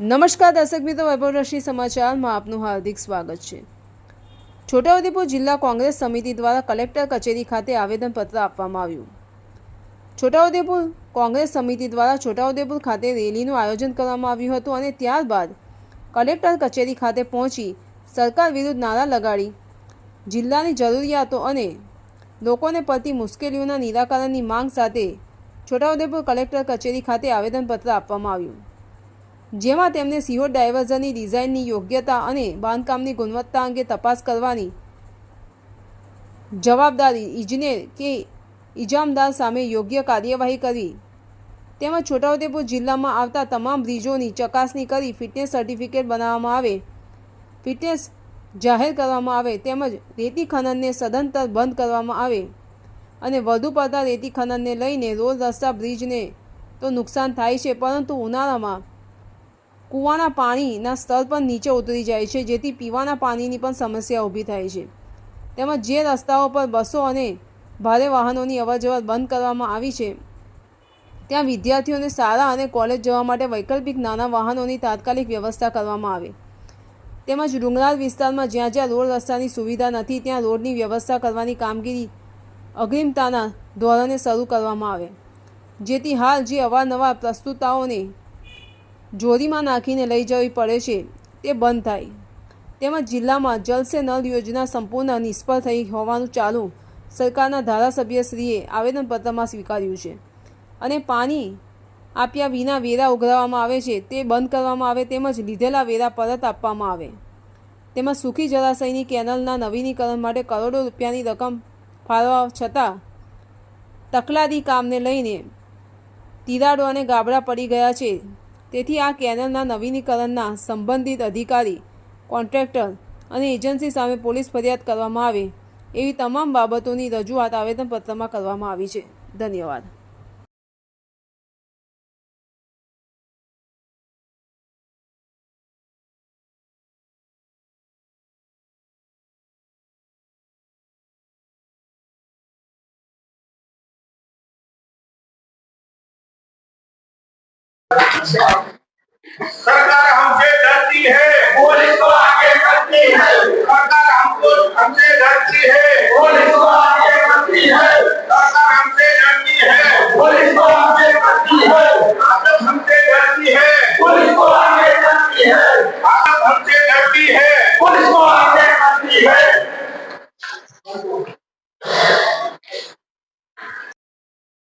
નમસ્કાર દર્શક મિત્રો વૈભવરશ્મિ સમાચારમાં આપનું હાર્દિક સ્વાગત છે. છોટાઉદેપુર જિલ્લા કોંગ્રેસ સમિતિ દ્વારા કલેક્ટર કચેરી ખાતે આવેદનપત્ર આપવામાં આવ્યું. છોટાઉદેપુર કોંગ્રેસ સમિતિ દ્વારા છોટાઉદેપુર ખાતે રેલીનું આયોજન કરવામાં આવ્યું હતું અને ત્યારબાદ કલેક્ટર કચેરી ખાતે પહોંચી સરકાર વિરુદ્ધ નારા લગાડી, જિલ્લાની જરૂરિયાતો અને લોકોને પડતી મુશ્કેલીઓના નિરાકરણની માંગ સાથે છોટાઉદેપુર કલેક્ટર કચેરી ખાતે આવેદનપત્ર આપવામાં આવ્યું. જેમાં તેમને સિહોર ડાયવર્ઝનની ડિઝાઇનની યોગ્યતા અને બાંધકામની ગુણવત્તા અંગે તપાસ કરવાની જવાબદારી ઇજનેર કે ઇજામદાર સામે યોગ્ય કાર્યવાહી કરી. તેમજ છોટાઉદેપુર જિલ્લામાં આવતા તમામ બ્રિજોની ચકાસણી કરી ફિટનેસ સર્ટિફિકેટ બનાવવામાં આવે, ફિટનેસ જાહેર કરવામાં આવે તેમજ રેતી ખનનને સદંતર બંધ કરવામાં આવે અને વધુ પડતા રેતી ખનનને લઈને રોડ રસ્તા બ્રિજને તો નુકસાન થાય છે પરંતુ ઉનાળામાં કૂવાના પાણીના સ્તર પણ નીચે ઉતરી જાય છે, જેથી પીવાના પાણીની પણ સમસ્યા ઊભી થાય છે. તેમજ જે રસ્તાઓ પર બસો અને ભારે વાહનોની અવરજવર બંધ કરવામાં આવી છે, ત્યાં વિદ્યાર્થીઓને શાળા અને કોલેજ જવા માટે વૈકલ્પિક નાના વાહનોની તાત્કાલિક વ્યવસ્થા કરવામાં આવે. તેમજ ડુંગરાળ વિસ્તારમાં જ્યાં જ્યાં રોડ રસ્તાની સુવિધા નથી, ત્યાં રોડની વ્યવસ્થા કરવાની કામગીરી અગ્રિમતાના ધોરણે શરૂ કરવામાં આવે. જેથી હાલ જે અવારનવાર પ્રસ્તુતાઓને જોરીમાં નાખીને લઈ જવી પડે છે. તે બંધ થાય. તેમજ જિલ્લામાં જલસે નળ યોજના સંપૂર્ણ નિષ્ફળ થઈ હોવાનું ચાલુ સરકારના ધારાસભ્યશ્રીએ આવેદનપત્રમાં સ્વીકાર્યું છે. અને પાણી આપ્યા વિના વેરા ઉઘરાવવામાં આવે છે. તે બંધ કરવામાં આવે તેમજ લીધેલા વેરા પરત આપવામાં આવે. તેમાં સુખી જળાશયની કેનલના નવીનીકરણ માટે કરોડો રૂપિયાની રકમ ફાળવવા છતાં તકલાદી કામને લઈને તિરાડો અને ગાબડા પડી ગયા છે. તેથી આ કેનલના નવીનીકરણના સંબંધિત અધિકારી, કોન્ટ્રાક્ટર અને એજન્સી સામે પોલીસ ફરિયાદ કરવામાં આવે, એવી તમામ બાબતોની રજૂઆત આવેદનપત્રમાં કરવામાં આવી છે. ધન્યવાદ. सरकार हमसे डरती है पुलिस